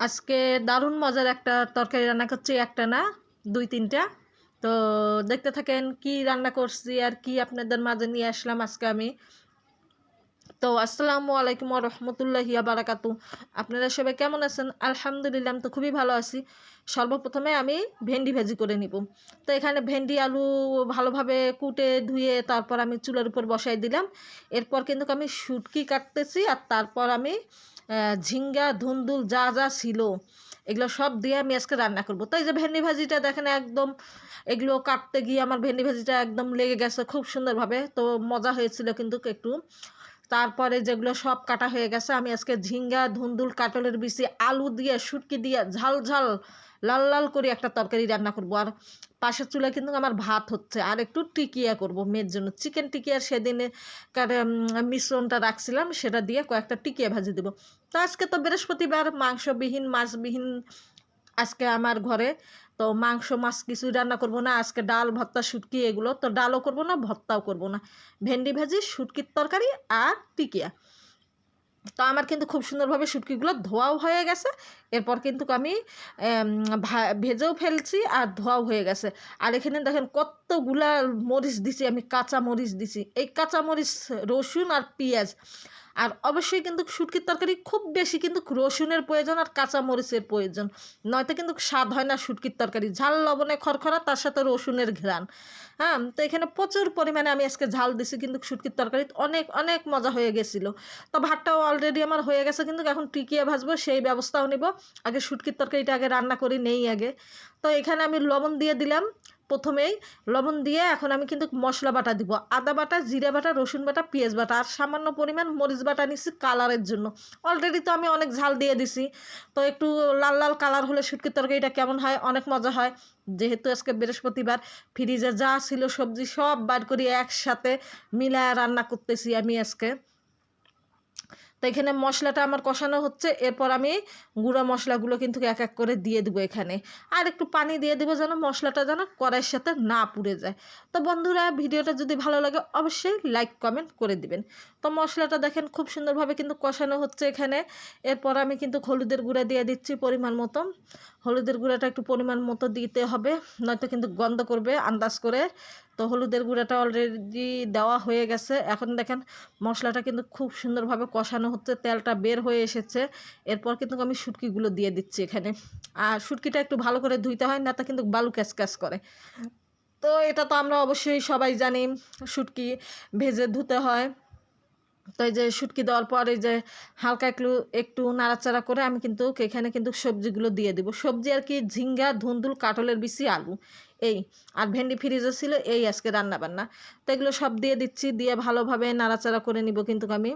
আজকে দারুণ মজার একটা তরকারি রান্না করছি, একটা না, দুই, তিনটা। তো দেখতে থাকেন কি রান্না করছি আর কি আপনাদের মাঝে নিয়ে আসলাম আজকে আমি। তো আসসালামু আলাইকুম রহমতুল্লাহি বারাকাতু আপনারা সবাই কেমন আছেন? আলহামদুলিল্লাহ, আমি তো খুবই ভালো আছি। সর্বপ্রথমে আমি ভেন্ডি ভাজি করে নিব। তো এখানে ভেন্ডি, আলু ভালোভাবে কুটে ধুয়ে তারপর আমি চুলার উপর বসাই দিলাম। এরপর কিন্তু আমি শুটকি কাটতেছি আর তারপর আমি ঝিঙ্গা, ধুন্দুল যা যা ছিল, এগুলো সব দিয়ে আমি আজকে রান্না করব। তো এই যে ভেন্ডি ভাজিটা দেখেন একদম, এগুলো কাটতে গিয়ে আমার ভেন্ডি ভাজিটা একদম লেগে গেছে খুব সুন্দরভাবে। তো মজা হয়েছিল কিন্তু একটু। তারপরে যেগুলো সব কাটা হয়ে গেছে, আমি আজকে ঝিঙ্গা, ধুন্দুল কাটলের বিচি, আলু দিয়ে, শুটকি দিয়ে ঝাল ঝাল, লাল লাল করে একটা তরকারি রান্না করব। আর পাশের চুলায় কিন্তু আমার ভাত হচ্ছে। আর একটু টিকিয়া করব মেয়ের জন্য। চিকেন টিকিয়া সেদিনে কার মিশ্রণটা রাখছিলাম, সেটা দিয়ে কয়েকটা টিকিয়া ভাজি দেবো। তো আজকে তো বৃহস্পতিবার, মাংসবিহীন, মাছবিহীন আজকে আমার ঘরে, তো মাংস, মাছ কিছুই রান্না করব না। আজকে ডাল, ভর্তা, শুটকি এগুলো, তো ডালও করব না, ভর্তাও করব না। ভেন্ডি ভাজি, শুটকির তরকারি আর টিকিয়া। তো আমার কিন্তু খুব সুন্দরভাবে শুটকিগুলো ধোয়াও হয়ে গেছে। এরপর কিন্তু আমি ভেজেও ফেলছি আর ধোয়াও হয়ে গেছে। আর এখানে দেখেন কতগুলা মরিচ দিছি আমি, কাঁচা মরিচ দিছি। এই কাঁচা মরিচ, রসুন আর পেঁয়াজ। আর অবশ্যই কিন্তু শুটকির তরকারি খুব বেশি কিন্তু রসুনের প্রয়োজন আর কাঁচা মরিচের প্রয়োজন। নয়তো কিন্তু স্বাদ হয় না শুটকির তরকারি। ঝাল লবণে খরখরা, তার সাথে রসুনের ঘ্রাণ। হ্যাঁ তো এখানে প্রচুর পরিমাণে আমি আজকে ঝাল দিছি, কিন্তু শুটকির তরকারি অনেক অনেক মজা হয়ে গেছিল। তো ভাতটাও অলরেডি আমার হয়ে গেছে, কিন্তু এখন টিকিয়ে ভাজবো, সেই ব্যবস্থাও নিব। আগে শুটকির তরকারিটা আগে রান্না করি, নেই আগে। তো এখানে আমি লবণ দিয়ে দিলাম প্রথমেই। লবণ দিয়ে এখন আমি কিন্তু মশলা বাটা দিব। আদা বাটা, জিরা বাটা, রসুন বাটা, পেঁয়াজ বাটা আর সামান্য পরিমাণ মরিচ বাটা নিচ্ছি কালারের জন্য। অলরেডি তো আমি অনেক ঝাল দিয়ে দিছি। তো একটু লাল লাল কালার হলে শুটকির তরকারিটা কেমন হয়? অনেক মজা হয়। যেহেতু আজকে বৃহস্পতিবার, ফ্রিজে যা ছিল সবজি সব বার করে একসাথে মিলায় রান্না করতেছি আমি আজকে। তো এখানে মশলাটা আমার কষানো হচ্ছে। এরপর আমি গুঁড়া মশলাগুলো কিন্তু এক এক করে দিয়ে দেবো এখানে। আর একটু পানি দিয়ে দেবো যেন মশলাটা যেন কড়াইয়ের সাথে না পুড়ে যায়। তো বন্ধুরা, ভিডিওটা যদি ভালো লাগে অবশ্যই লাইক কমেন্ট করে দিবেন। তো মশলাটা দেখেন খুব সুন্দরভাবে কিন্তু কষানো হচ্ছে এখানে। এরপর আমি কিন্তু হলুদের গুঁড়া দিয়ে দিচ্ছি পরিমাণ মতো হলুদের গুঁড়াটা একটু পরিমাণ মতো দিতে হবে, নয়তো কিন্তু গন্ধ করবে আন্দাজ করে। তো হলুদের গুঁড়াটা অলরেডি দেওয়া হয়ে গেছে। এখন দেখেন মশলাটা কিন্তু খুব সুন্দরভাবে কষানো হচ্ছে, তেলটা বের হয়ে এসেছে। এরপর কিন্তু আমি শুটকিগুলো দিয়ে দিচ্ছি এখানে। আর শুটকিটা একটু ভালো করে ধুইতে হয় না তা কিন্তু বালু ক্যাচ ক্যাচ করে। তো এটা তো আমরা অবশ্যই সবাই জানি, শুটকি ভেজে ধুতে হয়। তো এই যে শুটকি দেওয়ার পর এই যে হালকা একটু একটু নাড়াচাড়া করে আমি কিন্তু এখানে কিন্তু সবজিগুলো দিয়ে দিব। সবজি আর কি ঝিঙ্গা, ধুন্দুল কাটলের বিচি, আলু, এই। আর ভেন্ডি ফ্রিজে ছিল, এই আজকে রান্না বান্না তো এগুলো সব দিয়ে দিচ্ছি, দিয়ে ভালোভাবে নাড়াচাড়া করে নিব কিন্তু আমি।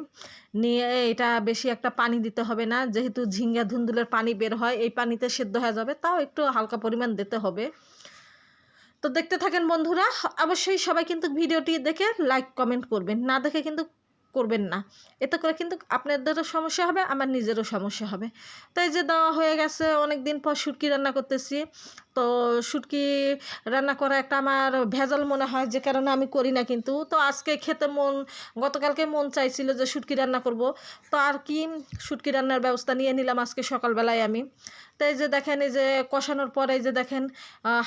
নিয়ে এটা বেশি একটা পানি দিতে হবে না, যেহেতু ঝিঙ্গা, ধুন্দুলের পানি বের হয়, এই পানিতে সেদ্ধ হয়ে যাবে, তাও একটু হালকা পরিমাণ দিতে হবে। তো দেখতে থাকেন বন্ধুরা, অবশ্যই সবাই কিন্তু ভিডিওটি দেখে লাইক কমেন্ট করবেন। না দেখে কিন্তু করবেন না। এতে করে কিন্তু আপনাদেরও সমস্যা হবে, আমার নিজেরও সমস্যা হবে। তাই যে দেওয়া হয়ে গেছে অনেক দিন পর শুটকি রান্না করতেছি। তো শুটকি রান্না করা একটা আমার ভেজাল মনে হয়, যে কারণে আমি করি না কিন্তু। তো আজকে খেতে মন, গতকালকে মন চাইছিল যে শুটকি রান্না করব। তো আর কি শুটকি রান্নার ব্যবস্থা নিয়ে নিলাম আজকে সকালবেলায় আমি। তো এই যে দেখেন, এই যে কষানোর পরে যে দেখেন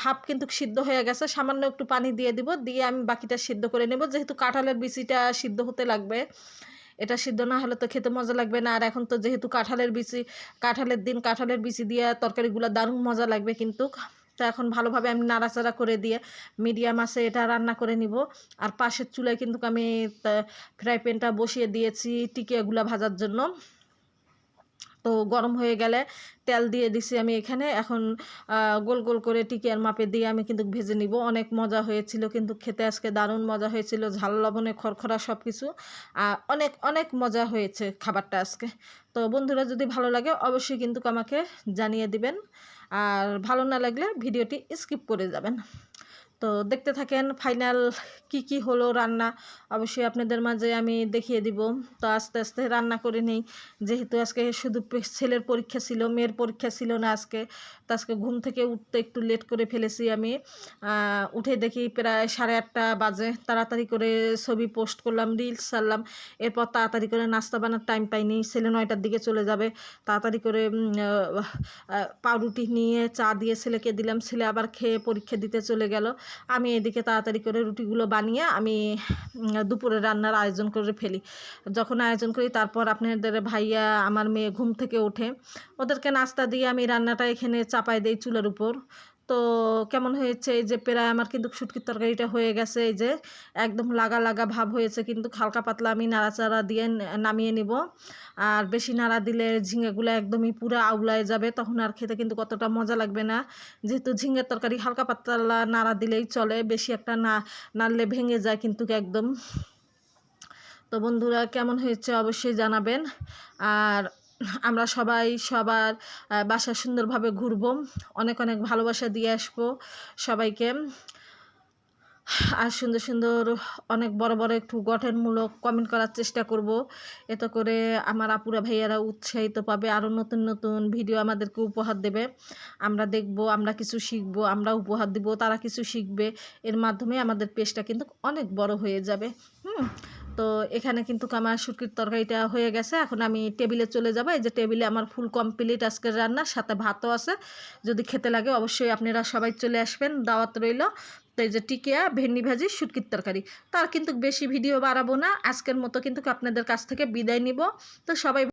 হাফ কিন্তু সিদ্ধ হয়ে গেছে। সামান্য একটু পানি দিয়ে দিব, দিয়ে আমি বাকিটা সিদ্ধ করে নেব। যেহেতু কাঁঠালের বিচিটা সিদ্ধ হতে লাগবে। এটা সিদ্ধ না হলে তো খেতে মজা লাগবে না। আর এখন তো যেহেতু কাঁঠালের বিচি, কাঁঠালের দিন কাঁঠালের বিচি দিয়ে তরকারিগুলো দারুণ মজা লাগবে কিন্তু। তো এখন ভালোভাবে আমি নাড়াচাড়া করে দিয়ে মিডিয়াম আছে এটা রান্না করে নিব। আর পাশের চুলায় কিন্তু আমি ফ্রাই প্যানটা বসিয়ে দিয়েছি টিকিয়াগুলো ভাজার জন্য। তো গরম হয়ে গেলে তেল দিয়ে দিছি আমি এখানে। এখন গোল গোল করে টিকিয়ার মাপে দিয়ে আমি কিন্তু ভেজে নিব। অনেক মজা হয়েছিল কিন্তু খেতে আজকে দারুণ মজা হয়েছিল। ঝাল, লবণে খরখরা সব কিছু অনেক অনেক মজা হয়েছে খাবারটা আজকে। তো বন্ধুরা, যদি ভালো লাগে অবশ্যই কিন্তু আমাকে জানিয়ে দিবেন। আর ভালো না লাগলে ভিডিওটি স্কিপ করে যাবেন। তো দেখতে থাকেন ফাইনাল কি কি হলো রান্না। অবশ্যই আপনাদের মাঝে আমি দেখিয়ে দিব। তো আস্তে আস্তে রান্না করে নেই। যেহেতু আজকে শুধু ছেলের পরীক্ষা ছিল, মেয়ের পরীক্ষা ছিল না আজকে। তো আজকে ঘুম থেকে উঠতে একটু লেট করে ফেলেছি আমি। উঠে দেখি প্রায় সাড়ে আটটা বাজে। তাড়াতাড়ি করে ছবি পোস্ট করলাম রিলস ছাড়লাম। এরপর তাড়াতাড়ি করে নাস্তা বানার টাইম পাইনি। ছেলে নয়টার দিকে চলে যাবে। তাড়াতাড়ি করে পাউরুটি নিয়ে চা দিয়ে ছেলেকে দিলাম। ছেলে আবার খেয়ে পরীক্ষা দিতে চলে গেল। আমি এদিকে তাড়াতাড়ি করে রুটিগুলো বানিয়ে আমি দুপুরে রান্নার আয়োজন করে ফেলি। যখন আয়োজন করি, তারপর আপনাদের ভাইয়া, আমার মেয়ে ঘুম থেকে ওঠে। ওদেরকে নাস্তা দিয়ে আমি রান্নাটা এখানে চাপাই দিই চুলার উপর। তো কেমন হয়েছে? এই যে প্রায় আমার কিন্তু শুটকির তরকারিটা হয়ে গেছে, এই যে একদম লাগা লাগা ভাব হয়েছে, কিন্তু হালকা পাতলা আমি নাড়াচাড়া দিয়ে নামিয়ে নিব। আর বেশি নাড়া দিলে ঝিঙেগুলো একদমই পুরো আউলায় যাবে, তখন আর খেতে কিন্তু কতটা মজা লাগবে না। যেহেতু ঝিঙের তরকারি হালকা পাতলা নাড়া দিলেই চলে, বেশি একটা না, নাড়লে ভেঙে যায় কিন্তু একদম। তো বন্ধুরা, কেমন হয়েছে অবশ্যই জানাবেন। আর আমরা সবাই সবার বাসা সুন্দরভাবে ঘুরবো, অনেক অনেক ভালোবাসা দিয়ে আসব সবাইকে। আর সুন্দর সুন্দর অনেক বড় বড় একটু গঠনমূলক কমেন্ট করার চেষ্টা করব। এতে করে আমার আপুরা ভাইয়ারা উৎসাহিত পাবে, আরও নতুন নতুন ভিডিও আমাদেরকে উপহার দেবে। আমরা দেখব, আমরা কিছু শিখব, আমরা উপহার দিব, তারা কিছু শিখবে। এর মাধ্যমে আমাদের পেজটা কিন্তু অনেক বড় হয়ে যাবে। হুম তো এখানে কিন্তু আমার শুটকির তরকারিটা হয়ে গেছে। এখন আমি টেবিলে চলে যাব। এই যে টেবিলে আমার ফুল কমপ্লিট আজকের রান্না, সাথে ভাতও আছে। যদি খেতে লাগে অবশ্যই আপনারা সবাই চলে আসবেন, দাওয়াত রইল। তো এই যে টিকিয়া, ভেন্ডি ভাজি, শুটকির তরকারি। তার কিন্তু বেশি ভিডিও বাড়াবো না। আজকের মতো কিন্তু আপনাদের কাছ থেকে বিদায় নিব। তো সবাই